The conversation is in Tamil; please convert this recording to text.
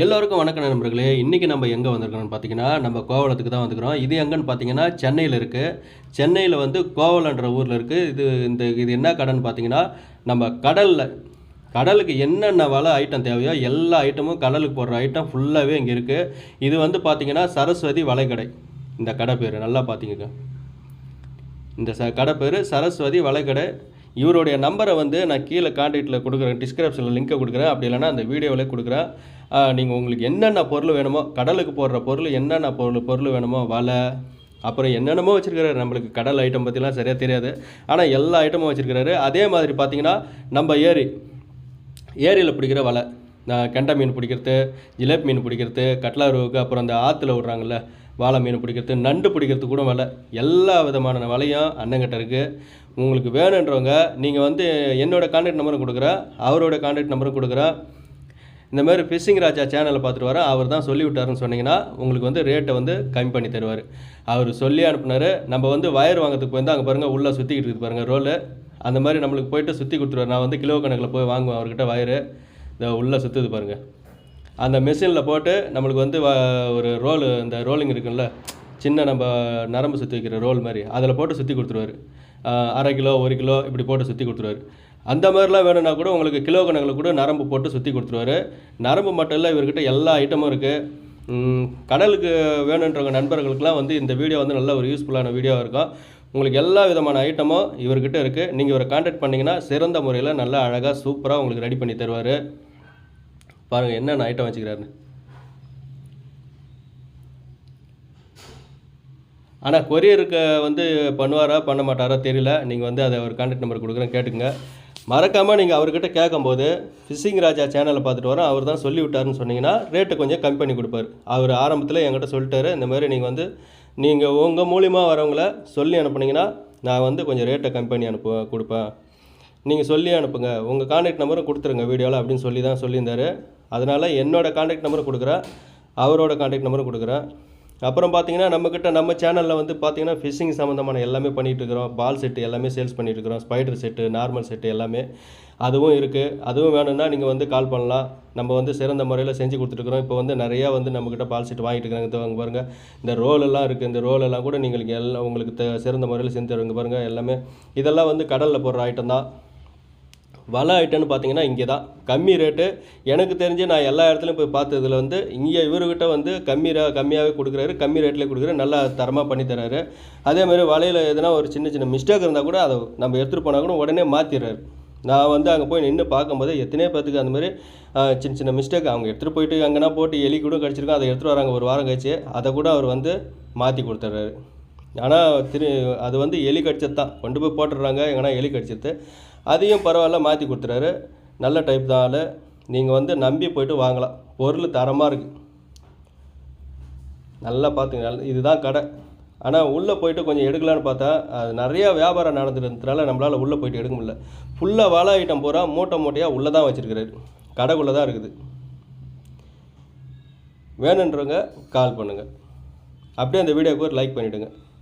எல்லோருக்கும் வணக்கம் நண்பர்களே. இன்றைக்கி நம்ம எங்கே வந்திருக்கோம்னு பார்த்தீங்கன்னா நம்ம கோவலத்துக்கு தான் வந்துக்கிறோம் இது எங்கன்னு பார்த்தீங்கன்னா சென்னையில் இருக்குது சென்னையில் வந்து கோவலன்ற ஊரில் இருக்குது இது இந்த இது என்ன கடைன்னு பார்த்தீங்கன்னா நம்ம கடலில் கடலுக்கு என்னென்ன வலை ஐட்டம் தேவையோ எல்லா ஐட்டமும் கடலுக்கு போடுற ஐட்டம் ஃபுல்லாகவே இங்கே இருக்குது இது வந்து பார்த்தீங்கன்னா சரஸ்வதி வலைக்கடை. இந்த கடை பேர். நல்லா பார்த்தீங்க இந்த ச கடை பேர் சரஸ்வதி வலைக்கடை. இவருடைய நம்பரை வந்து நான் கீழே காண்டாக்டில் கொடுக்குறேன். டிஸ்கிரிப்ஷனில் லிங்க்கை கொடுக்குறேன். அப்படி இல்லைனா அந்த வீடியோவிலே கொடுக்குறேன். நீங்கள் உங்களுக்கு என்னென்ன பொருள் வேணுமோ கடலுக்கு போடுற பொருள் என்னென்ன பொருள் பொருள் வேணுமோ வலை அப்புறம் என்னென்னமோ வச்சுருக்காரு நம்மளுக்கு கடல் ஐட்டம் பற்றிலாம் சரியாக தெரியாது. ஆனால் எல்லா ஐட்டமும் வச்சுருக்காரு அதே மாதிரி பார்த்தீங்கன்னா நம்ம ஏரி ஏரியில் பிடிக்கிற வலை நான் கெண்டை மீன் பிடிக்கிறது ஜிலேபி மீன் பிடிக்கிறது கட்லாருவுக்கு அப்புறம் அந்த ஆற்றுல விட்றாங்கல்ல வாழை மீன் பிடிக்கிறது நண்டு பிடிக்கிறது கூட வலை. எல்லா விதமான வலையும் அண்ணங்கிட்ட இருக்குது உங்களுக்கு வேணுன்றவங்க நீங்கள் வந்து என்னோடய கான்டாக்ட் நம்பரும் கொடுக்குறேன் அவரோட கான்டாக்ட் நம்பரும் கொடுக்குறேன். இந்த மாதிரி ஃபிஷிங் ராஜா சேனலை பார்த்துட்டு வரேன் அவர் தான் சொல்லி விட்டாருன்னு சொன்னீங்கன்னா உங்களுக்கு வந்து ரேட்டை வந்து கம்மி பண்ணி தருவார். அவர் சொல்லி அனுப்புனாரு. நம்ம வந்து வயர் வாங்குறதுக்கு வந்து அங்கே பாருங்கள் உள்ளே சுற்றிக்கிட்டு இருக்குது பாருங்கள் ரோலு அந்த மாதிரி நம்மளுக்கு போயிட்டு சுற்றி கொடுத்துருவார். நான் வந்து கிலோ கணக்கில் போய் வாங்குவேன் அவர்கிட்ட வயரு இந்த உள்ளே சுற்றுது பாருங்கள் அந்த மிஷினில் போட்டு நம்மளுக்கு வந்து வ- ஒரு ரோலு இந்த ரோலிங் இருக்குல்ல சின்ன நம்ம நரம்பு சுற்றி வைக்கிற ரோல் மாதிரி அதில் போட்டு சுற்றி கொடுத்துருவாரு. அரை கிலோ ஒரு கிலோ இப்படி போட்டு சுற்றி கொடுத்துருவாரு. அந்த மாதிரிலாம் வேணும்னா கூட உங்களுக்கு கிலோ கணக்கில் கூட நரம்பு போட்டு சுற்றி கொடுத்துருவாரு. நரம்பு மட்டும் இல்லை இவர்கிட்ட எல்லா ஐட்டமும் இருக்குது கடலுக்கு வேணுன்றவங்க நண்பர்களுக்கெலாம் வந்து இந்த வீடியோ வந்து நல்ல ஒரு யூஸ்ஃபுல்லான வீடியோவாக இருக்கும். உங்களுக்கு எல்லா விதமான ஐட்டமும் இவர்கிட்ட இருக்குது நீங்கள் இவரை காண்டாக்ட் பண்ணிங்கன்னா சிறந்த முறையில் நல்லா அழகாக சூப்பராக உங்களுக்கு ரெடி பண்ணி தருவார். பாருங்கள் என்னென்ன ஐட்டம் வச்சுக்கிறாருன்னு. ஆனால் கொரியருக்கு வந்து பண்ணுவாரா பண்ண மாட்டாரா தெரியல. நீங்கள் வந்து அதை ஒரு கான்டாக்ட் நம்பர் கொடுக்குறேன் கேட்டுங்க மறக்காமல் நீங்கள் அவர்கிட்ட கேட்கும்போது ஃபிஷிங் ராஜா சேனலை பார்த்துட்டு வரோம் அவர் தான் சொல்லிவிட்டாருன்னு சொன்னீங்கன்னா ரேட்டை கொஞ்சம் கம்மி பண்ணி கொடுப்பாரு. அவர் ஆரம்பத்தில் என்கிட்ட சொல்லிட்டாரு இந்த மாதிரி நீங்கள் வந்து நீங்கள் உங்கள் மூலியமாக வரவங்கள சொல்லி அனுப்புனீங்கன்னா நான் வந்து கொஞ்சம் ரேட்டை கம்மி பண்ணி அனுப்புவேன் கொடுப்பேன். நீங்கள் சொல்லி அனுப்புங்க. உங்கள் கான்டாக்ட் நம்பரும் கொடுத்துருங்க வீடியோவில் அப்படின்னு சொல்லி தான் சொல்லியிருந்தாரு. அதனால் என்னோடய கான்டாக்ட் நம்பரும் கொடுக்குறேன் அவரோட கான்டாக்ட் நம்பரும் கொடுக்குறேன். அப்புறம் பார்த்தீங்கன்னா நம்மக்கிட்ட நம்ம சேனலில் வந்து பார்த்தீங்கன்னா ஃபிஷிங் சம்மந்தமான எல்லாமே பண்ணிகிட்டு இருக்கிறோம் பால் செட்டு எல்லாமே சேல்ஸ் பண்ணிகிட்டு இருக்கிறோம் ஸ்பைடர் செட்டு நார்மல் செட்டு எல்லாமே அதுவும் இருக்குது அதுவும் வேணும்னா நீங்கள் வந்து கால் பண்ணலாம். நம்ம வந்து சிறந்த முறையில் செஞ்சு கொடுத்துருக்குறோம் இப்போ வந்து நிறையா வந்து நம்மக்கிட்ட பால் செட் வாங்கிட்டு இருக்கிறாங்க பாருங்கள் இந்த ரோல் எல்லாம் இருக்குது இந்த ரோல் எல்லாம் கூட நீங்கள் எல்லாம் உங்களுக்கு த- சிறந்த முறையில் செஞ்சு தருவாங்க பாருங்கள் எல்லாமே இதெல்லாம் வந்து கடலில் போடுற ஐட்டம் தான். வலை ஐட்டம்னு பார்த்தீங்கன்னா இங்கே தான். கம்மி ரேட்டு எனக்கு தெரிஞ்சு நான் எல்லா இடத்துலையும் போய் பார்த்ததுல வந்து இங்கே இவர்கிட்ட வந்து கம்மி ரே கம்மியாகவே கொடுக்குறாரு. கம்மி ரேட்டில் கொடுக்குறாரு. நல்லா தரமாக பண்ணி தராரு அதே மாதிரி வலையில் எதனா ஒரு சின்ன சின்ன மிஸ்டேக் இருந்தால் கூட அதை நம்ம எடுத்துகிட்டு போனால் கூட உடனே மாற்றிடுறாரு நான் வந்து அங்கே போய் நின்று பார்க்கும்போது எத்தனையோ பேத்துக்கு அந்த மாதிரி சின்ன சின்ன மிஸ்டேக் அவங்க எடுத்துகிட்டு போயிட்டு அங்கேனா போட்டு எலி கூட கடிச்சிருக்கோம். அதை எடுத்துகிட்டு வராங்க ஒரு வாரம் கழிச்சு. அதை கூட அவர் வந்து மாற்றி கொடுத்துட்றாரு ஆனால் திரு அது வந்து எலி கடிச்சது தான் கொண்டு போய் போட்டுடுறாங்க. எங்கன்னா எலி கடிச்சது அதையும் பரவாயில்ல மாற்றி கொடுத்துறாரு. நல்ல டைப் தான் ஆள். நீங்கள் வந்து நம்பி போய்ட்டு வாங்கலாம். பொருள் தரமாக இருக்குது நல்லா பார்த்துங்க நல்ல இதுதான் கடை. ஆனால் உள்ளே போயிட்டு கொஞ்சம் எடுக்கலான்னு பார்த்தா அது நிறையா வியாபாரம் நடந்துருந்ததுனால நம்மளால் உள்ளே போயிட்டு எடுக்க முடியல. ஃபுல்லாக வாழை ஐட்டம் பூரா மூட்டை மூட்டையாக உள்ளே தான் வச்சுருக்கிறாரு. கடைக்குள்ளே தான் இருக்குது. வேணுன்றவங்க கால் பண்ணுங்கள் அப்படியே அந்த வீடியோக்கு ஒரு லைக் பண்ணிவிடுங்க